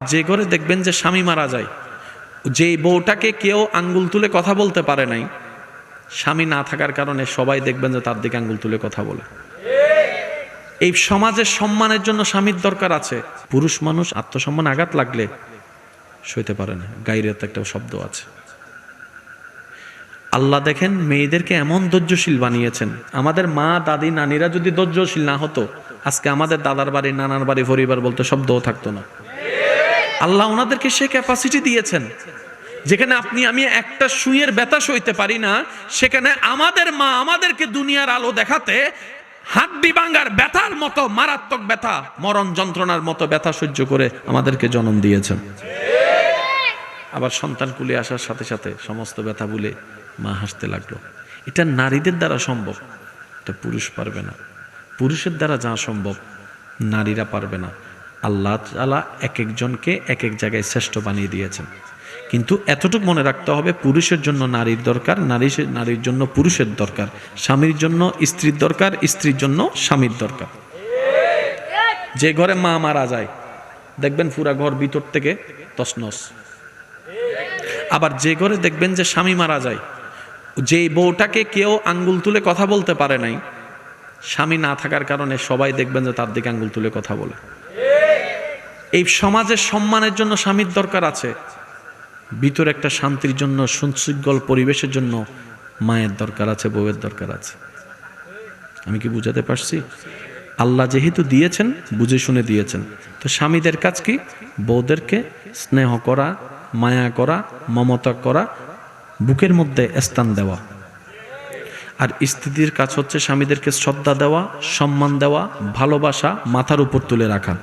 যে ঘরে দেখবেন যে স্বামী মারা যায়, যেই বউটাকে কেউ আঙ্গুল তুলে কথা বলতে পারে নাই, স্বামী না থাকার কারণে সবাই দেখবেন যে তার দিকে আঙ্গুল তুলে কথা বলে। এই সমাজের সম্মানের জন্য স্বামীর দরকার আছে। পুরুষ মানুষ আত্মসম্মান আঘাত লাগলে সইতে পারে না গাইরের একটা শব্দ আছে। আল্লাহ দেখেন, মেয়েদেরকে এমন ধৈর্যশীল বানিয়েছেন। আমাদের মা, দাদি, নানিরা যদি ধৈর্যশীল না হতো, আজকে আমাদের দাদার বাড়ি, নানার বাড়ি, পরিবার বলতে শব্দও থাকতো না। আল্লাহ ওনাদেরকে সে ক্যাপাসিটি দিয়েছেন। যেখানে আপনি, আমি একটা সুইয়ের ব্যথা সইতে পারি না, সেখানে আমাদের মা আমাদেরকে দুনিয়ার আলো দেখাতে হাড্ডি ভাঙ্গার ব্যথার মতো, মারাত্মক ব্যথা, মরণ যন্ত্রণার মতো ব্যথা সহ্য করে আমাদেরকে জন্ম দিয়েছেন। আবার সন্তান কুলে আসার সাথে সাথে সমস্ত ব্যথা বলে মা হাসতে লাগল। এটা নারীদের দ্বারা সম্ভব, এটা পুরুষ পারবে না। পুরুষের দ্বারা যা সম্ভব, নারীরা পারবে না। আল্লাহ তালা এক একজনকে এক এক জায়গায় শ্রেষ্ঠ বানিয়ে দিয়েছেন। কিন্তু এতটুকু মনে রাখতে হবে, পুরুষের জন্য নারীর দরকার, নারী নারীর জন্য পুরুষের দরকার, স্বামীর জন্য স্ত্রীর দরকার, স্ত্রীর জন্য স্বামীর দরকার। যে ঘরে মা মারা যায়, দেখবেন পুরা ঘর ভিতর থেকে তসনস আবার যে ঘরে দেখবেন যে স্বামী মারা যায়, যেই বউটাকে কেউ আঙ্গুল তুলে কথা বলতে পারে নাই, স্বামী না থাকার কারণে সবাই দেখবেন যে তার দিকে আঙ্গুল তুলে কথা বলে। এই সমাজের সম্মানের জন্য স্বামীর দরকার আছে। ভিতরে একটা শান্তির জন্য, সুশৃঙ্খল পরিবেশের জন্য মায়ের দরকার আছে, বউয়ের দরকার আছে। আমি কি বুঝাতে পারছি? আল্লাহ যেহেতু দিয়েছেন, বুঝে শুনে দিয়েছেন। তো স্বামীদের কাজ কি? বউদেরকে স্নেহ করা, মায়া করা, মমতা করা, বুকের মধ্যে স্থান দেওয়া। আর স্ত্রীদের কাজ হচ্ছে স্বামীদেরকে শ্রদ্ধা দেওয়া, সম্মান দেওয়া, ভালোবাসা মাথার উপর তুলে রাখা।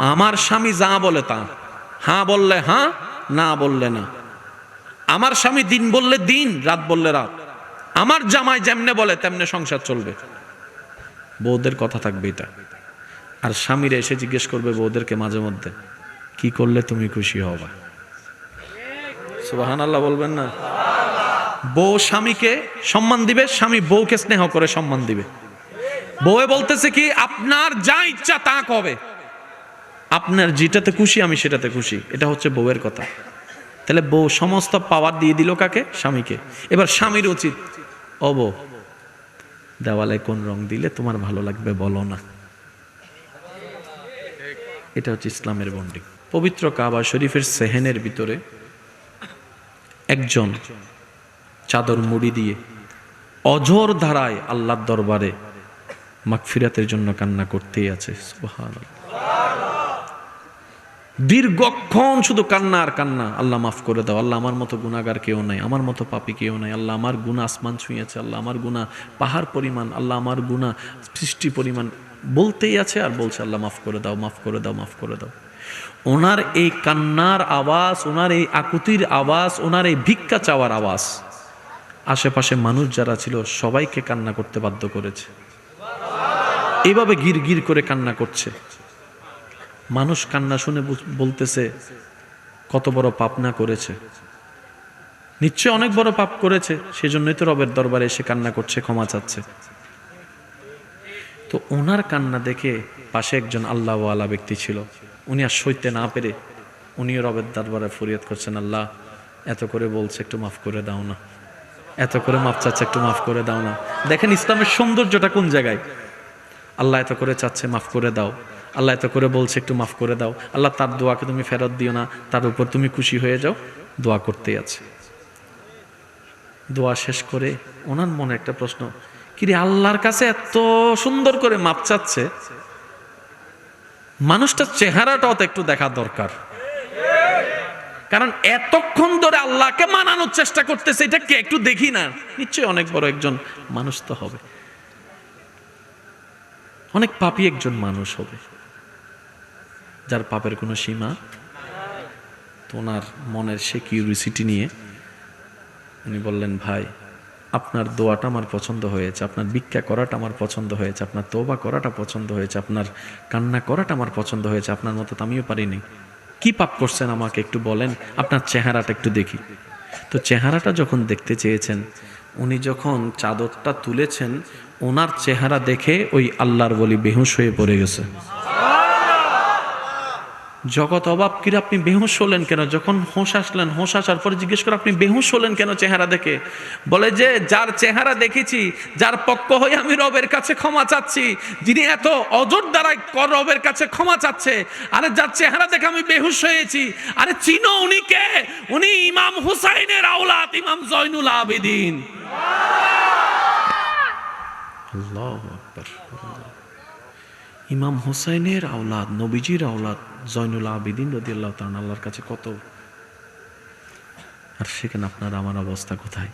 আমার স্বামী যা বলে তা। হ্যাঁ বললে হ্যাঁ না বললে না। আমার স্বামী দিন বললে দিন, রাত বললে রাত। আমার জামাই যেমনে বলে, তেমনে সংসার চলবে। বউদের কথা থাকবে এটা। আর স্বামীরা এসে জিজ্ঞেস করবে বউদেরকে মাঝে মধ্যে, কি করলে তুমি খুশি হবা? সুবাহান আল্লাহ বলবেন না। বউ স্বামীকে সম্মান দিবে, স্বামী বউকে স্নেহ করে সম্মান দিবে। বউয়ে বলতেছে কি, আপনার যা ইচ্ছা তা কবে আপনার যেটাতে খুশি, আমি সেটাতে খুশি। এটা হচ্ছে বউয়ের কথা। তাহলে বউ সমস্ত পাওয়ার দিয়ে দিল কাকে? স্বামীকে। এবার স্বামীর উচিত। বউ, দেওয়ালে কোন রং দিলে তোমার ভালো লাগবে বলো না। এটা হচ্ছে ইসলামের বন্ডিং। পবিত্র কাবা শরীফের সেহেনের ভিতরে একজন চাদর মুড়ি দিয়ে অঝোর ধারায় আল্লাহর দরবারে মাগফিরাতের জন্য কান্না করতেই আছে। সুবহানাল্লাহ। দীর্ঘক্ষণ শুধু কান্না আর কান্না। আল্লাহ মাফ করে দাও। আল্লাহ আমার মতো গুণাগার কেউ নাই। আমার মতো পাপি কেউ নাই। আল্লাহ আমার গুণা আসমান ছুঁয়েছে। আল্লাহ আমার গুণা পাহাড় পরিমাণ। আল্লাহ আমার গুণা সৃষ্টি পরিমাণ বলতেই আছে আর বলছে, আল্লাহ মাফ করে দাও, মাফ করে দাও, মাফ করে দাও। ওনার এই কান্নার আওয়াজ, ওনার এই আকুতির আওয়াজ, ওনার এই ভিক্ষা চাওয়ার আওয়াজ, আশেপাশে মানুষ যারা ছিল, সবাইকে কান্না করতে বাধ্য করেছে। এইভাবে গির গির করে কান্না করছে। মানুষ কান্না শুনে বলতেছে, কত বড় পাপ না করেছে। নিশ্চয় অনেক বড় পাপ করেছে, সেজন্যই তো রবের দরবারে এসে কান্না করছে, ক্ষমা চাচ্ছে। তো ওনার কান্না দেখে পাশে একজন আল্লাহওয়ালা ব্যক্তি ছিল। উনি আর সইতে না পেরে উনিও রবের দরবারে ফরিয়াদ করছেন, আল্লাহ, এত করে বলছে, একটু মাফ করে দাও না। এত করে মাফ চাচ্ছে, একটু মাফ করে দাও না। দেখেন ইসলামের সৌন্দর্যটা কোন জায়গায়? আল্লাহ এত করে চাচ্ছে, মাফ করে দাও। আল্লাহ এত করে বলছে, একটু মাফ করে দাও। আল্লাহ তার দোয়াকে তুমি ফেরত দিও না, তার উপর তুমি খুশি হয়ে যাও, দোয়া করতেই আছে। দোয়া শেষ করে ওনার মনে একটা প্রশ্ন, কিরে, আল্লাহর কাছে এত সুন্দর করে মাপ চাচ্ছে। মানুষটার চেহারাটাও তো একটু দেখা দরকার। কারণ এতক্ষণ ধরে আল্লাহকে মানানোর চেষ্টা করতেছে, এটা কে? একটু দেখি না। নিশ্চয়ই অনেক বড় একজন মানুষ তো হবে। অনেক পাপি একজন মানুষ হবে। যার পাপের কোনো সীমা, তো ওনার মনের সে কিউরিসিটি নিয়ে উনি বললেন, ভাই, আপনার দোয়াটা আমার পছন্দ হয়েছে, আপনার ভিক্ষা করাটা আমার পছন্দ হয়েছে, আপনার তোবা করাটা পছন্দ হয়েছে, আপনার কান্না করাটা আমার পছন্দ হয়েছে, আপনার মতো তো আমিও পারিনি। কি পাপ করছেন আমাকে একটু বলেন, আপনার চেহারাটা একটু দেখি। তো চেহারাটা যখন দেখতে চেয়েছেন, উনি যখন চাদরটা তুলেছেন, ওনার চেহারা দেখে ওই আল্লাহর বলি বেহুশ হয়ে পড়ে গেছে। জগৎ অবাক কিরে আপনি বেহুশ হলেন কেন? যখন হোঁশ আসলেন, হোঁশ আসার পরে জিজ্ঞেস করে আপনি বেহুশ হলেন কেন চেহারা দেখে? বলে যে, যার চেহারা দেখেছি, যার পক্ষ হয়ে আমি রবের কাছে ক্ষমা চাচ্ছি, যিনি এত অজর দ্বারা ক- রবের কাছে ক্ষমা চাচ্ছে, আরে যার চেহারা দেখে আমি বেহুশ হয়েছি, আরে চিনো উনি কে? উনি ইমাম হুসাইনের আওলাদ, ইমাম জয়নুল আবেদিন। আল্লাহু। ইমাম হুসাইনের আওলাদ, নবীজির আওলাদ জয়নুল আবিদিন রদি আল্লাহ আল্লাহর কাছে কত? আর সেখানে আপনার আমার অবস্থা কোথায়?